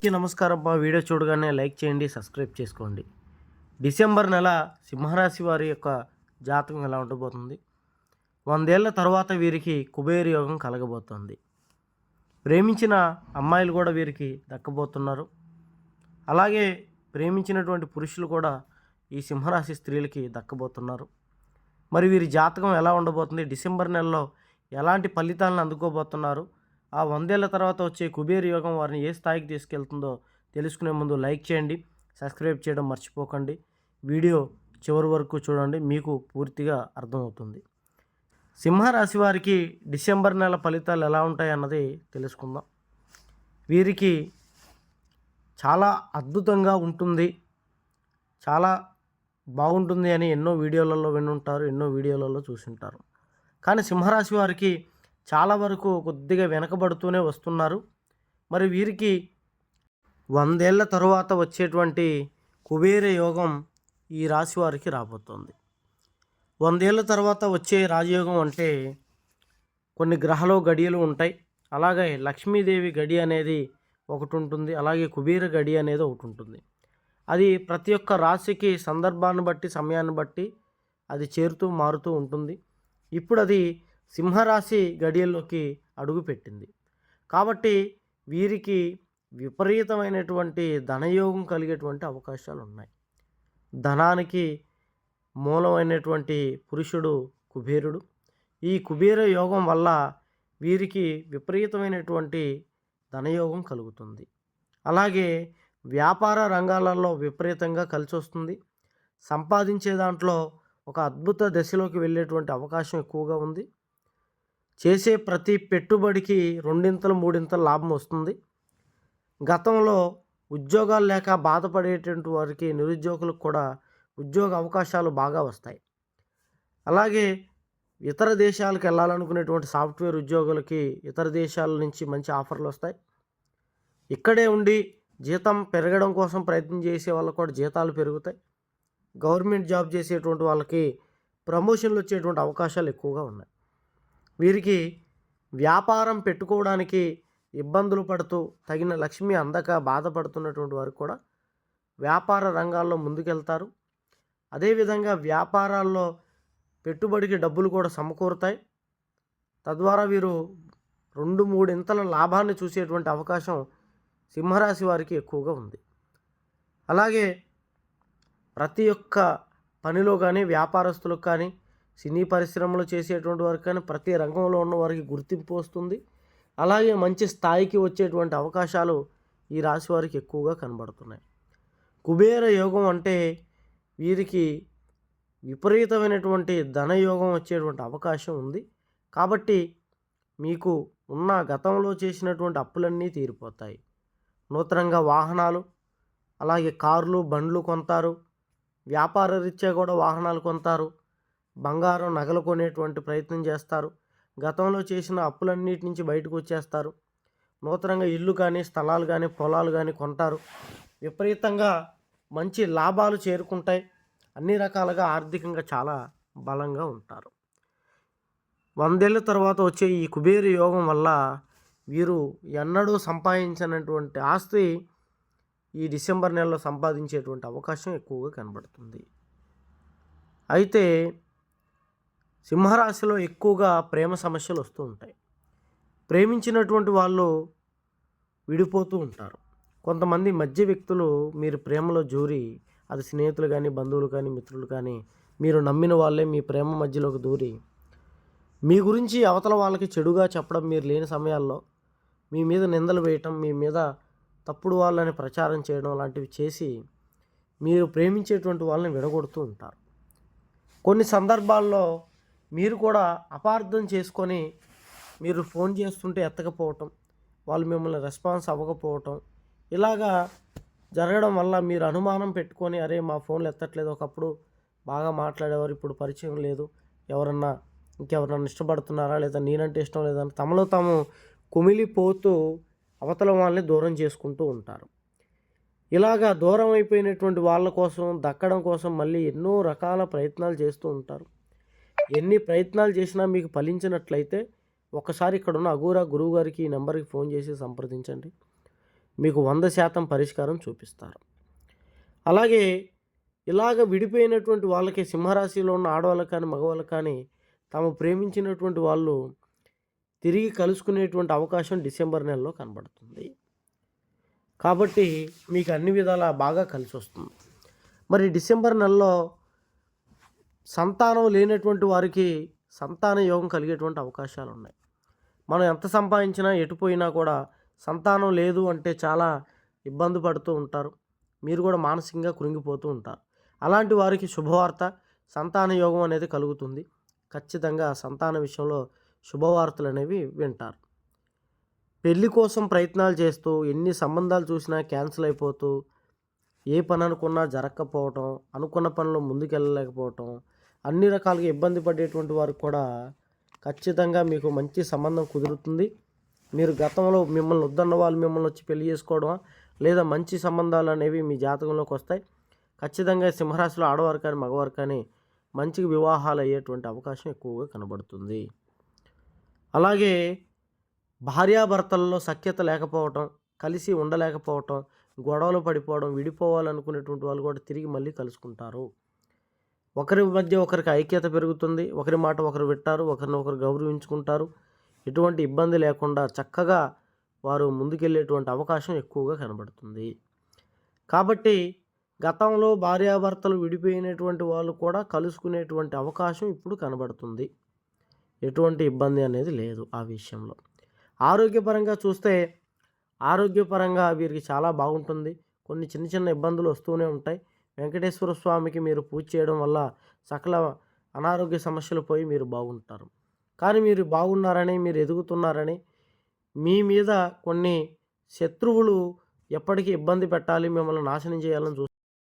అందరికీ నమస్కారం మా వీడియో చూడగానే లైక్ చేయండి సబ్స్క్రైబ్ చేసుకోండి. డిసెంబర్ నెల సింహరాశి వారి యొక్క జాతకం ఎలా ఉండబోతుంది? వందేళ్ళ తర్వాత వీరికి కుబేర యోగం కలగబోతోంది. ప్రేమించిన అమ్మాయిలు కూడా వీరికి దక్కబోతున్నారు. అలాగే ప్రేమించినటువంటి పురుషులు కూడా ఈ సింహరాశి స్త్రీలకి దక్కబోతున్నారు. మరి వీరి జాతకం ఎలా ఉండబోతుంది? డిసెంబర్ నెలలో ఎలాంటి ఫలితాలను అందుకోబోతున్నారు? ఆ వందేళ్ళ తర్వాత వచ్చే కుబేర్ యోగం వారిని ఏ స్థాయికి తీసుకెళ్తుందో తెలుసుకునే ముందు లైక్ చేయండి సబ్స్క్రైబ్ చేయడం మర్చిపోకండి. వీడియో చివరి వరకు చూడండి మీకు పూర్తిగా అర్థమవుతుంది. సింహరాశి వారికి డిసెంబర్ నెల ఫలితాలు ఎలా ఉంటాయి అన్నది తెలుసుకుందాం. వీరికి చాలా అద్భుతంగా ఉంటుంది చాలా బాగుంటుంది అని ఎన్నో వీడియోలలో వినుంటారు ఎన్నో వీడియోలలో చూసుంటారు. కానీ సింహరాశి వారికి చాలా వరకు కొద్దిగా వెనకబడుతూనే వస్తున్నారు. మరి వీరికి వందేళ్ళ తరువాత వచ్చేటువంటి కుబేర యోగం ఈ రాశి వారికి రాబోతోంది. వందేళ్ళ తర్వాత వచ్చే రాజయోగం అంటే కొన్ని గ్రహాలు గడియలు ఉంటాయి. అలాగే లక్ష్మీదేవి గడి అనేది ఒకటి ఉంటుంది. అలాగే కుబేర గడి అనేది ఒకటి ఉంటుంది. అది ప్రతి ఒక్క రాశికి సందర్భాన్ని బట్టి సమయాన్ని బట్టి అది చేరుతూ మారుతూ ఉంటుంది. ఇప్పుడు అది సింహరాశి గడియల్లోకి అడుగుపెట్టింది కాబట్టి వీరికి విపరీతమైనటువంటి ధనయోగం కలిగేటువంటి అవకాశాలు ఉన్నాయి ధనానికి మూలమైనటువంటి పురుషుడు కుబేరుడు. ఈ కుబేర యోగం వల్ల వీరికి విపరీతమైనటువంటి ధనయోగం కలుగుతుంది. అలాగే వ్యాపార రంగాలలో విపరీతంగా కలిసి వస్తుంది సంపాదించే దాంట్లో ఒక అద్భుత దశలోకి వెళ్ళేటువంటి అవకాశం ఎక్కువగా ఉంది. చేసే ప్రతి పెట్టుబడికి రెండింతలు మూడింతలు లాభం వస్తుంది. గతంలో ఉద్యోగాలు లేక బాధపడేటువంటి వారికి నిరుద్యోగులకు కూడా ఉద్యోగ అవకాశాలు బాగా వస్తాయి. అలాగే ఇతర దేశాలకు వెళ్ళాలనుకునేటువంటి సాఫ్ట్వేర్ ఉద్యోగులకి ఇతర దేశాల నుంచి మంచి ఆఫర్లు వస్తాయి. ఇక్కడే ఉండి జీతం పెరగడం కోసం ప్రయత్నం చేసే వాళ్ళకు కూడా జీతాలు పెరుగుతాయి. గవర్నమెంట్ జాబ్ చేసేటువంటి వాళ్ళకి ప్రమోషన్లు వచ్చేటువంటి అవకాశాలు ఎక్కువగా ఉన్నాయి. వీరికి వ్యాపారం పెట్టుకోవడానికి ఇబ్బందులు పడుతూ తగిన లక్ష్మి అందక బాధపడుతున్నటువంటి వారు కూడా వ్యాపార రంగాల్లో ముందుకెళ్తారు. అదేవిధంగా వ్యాపారాల్లో పెట్టుబడికి డబ్బులు కూడా సమకూరుతాయి. తద్వారా వీరు రెండు మూడు ఇంతల లాభాన్ని చూసేటువంటి అవకాశం సింహరాశి వారికి ఎక్కువగా ఉంది. అలాగే ప్రతి ఒక్క పనిలో కానీ వ్యాపారస్తులకు కానీ సినీ పరిశ్రమలో చేసేటువంటి వారికి కానీ ప్రతి రంగంలో ఉన్న వారికి గుర్తింపు వస్తుంది. అలాగే మంచి స్థాయికి వచ్చేటువంటి అవకాశాలు ఈ రాశి వారికి ఎక్కువగా కనబడుతున్నాయి. కుబేర యోగం అంటే వీరికి విపరీతమైనటువంటి ధనయోగం వచ్చేటువంటి అవకాశం ఉంది. కాబట్టి మీకు ఉన్న గతంలో చేసినటువంటి అప్పులన్నీ తీరిపోతాయి. నూతనంగా వాహనాలు అలాగే కార్లు బండ్లు కొంటారు వ్యాపార రీత్యా కూడా వాహనాలు కొంటారు బంగారం నగలు కొనేటువంటి ప్రయత్నం చేస్తారు. గతంలో చేసిన అప్పులన్నిటి నుంచి బయటకు వచ్చేస్తారు. నూతనంగా ఇల్లు కానీ స్థలాలు కానీ పొలాలు కానీ కొంటారు. విపరీతంగా మంచి లాభాలు చేరుకుంటాయి. అన్ని రకాలుగా ఆర్థికంగా చాలా బలంగా ఉంటారు. వందేళ్ళ తర్వాత వచ్చే ఈ కుబేర యోగం వల్ల వీరు ఎన్నడూ సంపాదించినటువంటి ఆస్తి ఈ డిసెంబర్ నెలలో సంపాదించేటువంటి అవకాశం ఎక్కువగా కనబడుతుంది. అయితే సింహరాశిలో ఎక్కువగా ప్రేమ సమస్యలు వస్తూ ఉంటాయి. ప్రేమించినటువంటి వాళ్ళు విడిపోతూ ఉంటారు. కొంతమంది మధ్య వ్యక్తులు మీరు ప్రేమలో జూరి అది స్నేహితులు కానీ బంధువులు కానీ మిత్రులు కానీ మీరు నమ్మిన వాళ్ళే మీ ప్రేమ మధ్యలోకి దూరి మీ గురించి అవతల వాళ్ళకి చెడుగా చెప్పడం మీరు లేని సమయాల్లో మీ మీద నిందలు వేయటం మీ మీద తప్పుడు వాళ్ళని ప్రచారం చేయడం లాంటివి చేసి మీరు ప్రేమించేటువంటి వాళ్ళని విడగొడుతూ ఉంటారు. కొన్ని సందర్భాల్లో మీరు కూడా అపార్థం చేసుకొని మీరు ఫోన్ చేస్తుంటే ఎత్తకపోవటం వాళ్ళు మిమ్మల్ని రెస్పాన్స్ అవ్వకపోవటం ఇలాగా జరగడం వల్ల మీరు అనుమానం పెట్టుకొని అరే మా ఫోన్లు ఎత్తట్లేదు ఒకప్పుడు బాగా మాట్లాడేవారు ఇప్పుడు పరిచయం లేదు ఎవరన్నా ఇంకెవరన్నా ఇష్టపడుతున్నారా లేదా నేనంటే ఇష్టం లేదని తమలో తాము కుమిలిపోతూ అవతల వాళ్ళని దూరం చేసుకుంటూ ఉంటారు. ఇలాగా దూరం అయిపోయినటువంటి వాళ్ళ కోసం దక్కడం కోసం మళ్ళీ ఎన్నో రకాల ప్రయత్నాలు చేస్తూ ఉంటారు. ఎన్ని ప్రయత్నాలు చేసినా మీకు ఫలించినట్లయితే ఒకసారి ఇక్కడ ఉన్న అగూరా గురువు గారికి ఈ నెంబర్కి ఫోన్ చేసి సంప్రదించండి. మీకు వంద శాతం పరిష్కారం చూపిస్తారు. అలాగే ఇలాగ విడిపోయినటువంటి వాళ్ళకి సింహరాశిలో ఉన్న ఆడవాళ్ళకి కానీ మగవాళ్ళకి కానీ తాము ప్రేమించినటువంటి వాళ్ళు తిరిగి కలుసుకునేటువంటి అవకాశం డిసెంబర్ నెలలో కనబడుతుంది. కాబట్టి మీకు అన్ని విధాలా బాగా కలిసి వస్తుంది మరి డిసెంబర్ నెలలో సంతానం లేనటువంటి వారికి సంతాన యోగం కలిగేటువంటి అవకాశాలు ఉన్నాయి మనం ఎంత సంపాదించినా ఎటుపోయినా కూడా సంతానం లేదు అంటే చాలా ఇబ్బంది పడుతూ ఉంటారు. మీరు కూడా మానసికంగా కృంగిపోతూ ఉంటారు. అలాంటి వారికి శుభవార్త సంతాన యోగం అనేది కలుగుతుంది. ఖచ్చితంగా సంతాన విషయంలో శుభవార్తలు అనేవి వింటారు. పెళ్ళి కోసం ప్రయత్నాలు చేస్తూ ఎన్ని సంబంధాలు చూసినా క్యాన్సిల్ అయిపోతూ ఏ పని అనుకున్నా జరగకపోవటం అనుకున్న పనిలో ముందుకెళ్ళలేకపోవటం అన్ని రకాలుగా ఇబ్బంది పడేటువంటి వారికి కూడా ఖచ్చితంగా మీకు మంచి సంబంధం కుదురుతుంది. మీరు గతంలో మిమ్మల్ని వద్దన్న వాళ్ళు మిమ్మల్ని వచ్చి పెళ్ళి చేసుకోవడం లేదా మంచి సంబంధాలు అనేవి మీ జాతకంలోకి వస్తాయి. ఖచ్చితంగా సింహరాశిలో ఆడవారు కానీ మగవారు కానీ మంచి వివాహాలు అయ్యేటువంటి అవకాశం ఎక్కువగా కనబడుతుంది. అలాగే భార్యాభర్తల్లో సఖ్యత లేకపోవటం కలిసి ఉండలేకపోవటం గొడవలు పడిపోవడం విడిపోవాలనుకునేటువంటి వాళ్ళు కూడా తిరిగి మళ్ళీ కలుసుకుంటారు. ఒకరి మధ్య ఒకరికి ఐక్యత పెరుగుతుంది. ఒకరి మాట ఒకరు వింటారు. ఒకరిని ఒకరు గౌరవించుకుంటారు. ఎటువంటి ఇబ్బంది లేకుండా చక్కగా వారు ముందుకెళ్ళేటువంటి అవకాశం ఎక్కువగా కనబడుతుంది. కాబట్టి గతంలో భార్యాభర్తలు విడిపోయినటువంటి వాళ్ళు కూడా కలుసుకునేటువంటి అవకాశం ఇప్పుడు కనబడుతుంది. ఎటువంటి ఇబ్బంది అనేది లేదు ఆ విషయంలో. ఆరోగ్యపరంగా చూస్తే ఆరోగ్యపరంగా వీరికి చాలా బాగుంటుంది. కొన్ని చిన్న చిన్న ఇబ్బందులు వస్తూనే ఉంటాయి. వెంకటేశ్వర స్వామికి మీరు పూజ చేయడం వల్ల సకల అనారోగ్య సమస్యలు పోయి మీరు బాగుంటారు. కానీ మీరు బాగున్నారని మీరు ఎదుగుతున్నారని మీ మీద కొన్ని శత్రువులు ఎప్పటికీ ఇబ్బంది పెట్టాలి మిమ్మల్ని నాశనం చేయాలని చూ